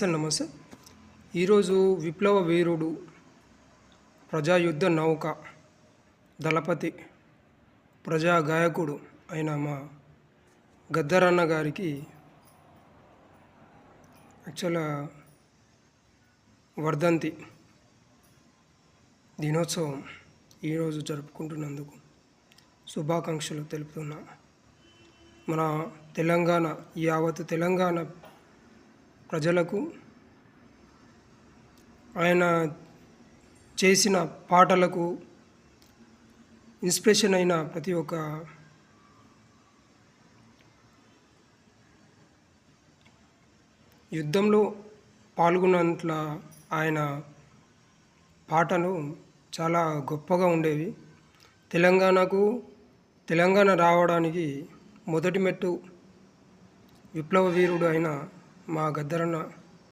Sir నమస్తే. ఈరోజు విప్లవ వీరుడు ప్రజాయుద్ధ నౌక దళపతి ప్రజా గాయకుడు అయిన మా గద్దరన్న గారికి యాక్చువల్గా వర్ధంతి దినోత్సవం ఈరోజు జరుపుకుంటున్నందుకు శుభాకాంక్షలు తెలుపుతున్నా. మన తెలంగాణ యావత్ తెలంగాణ ప్రజలకు ఆయన చేసిన పాటలకు ఇన్స్పిరేషన్ అయిన ప్రతి ఒక్క యుద్ధంలో పాల్గొన్నంట్ల ఆయన పాటలు చాలా గొప్పగా ఉండేవి. తెలంగాణకు తెలంగాణ రావడానికి మొదటి మెట్టు విప్లవ వీరుడు అయిన మా గద్దరన్న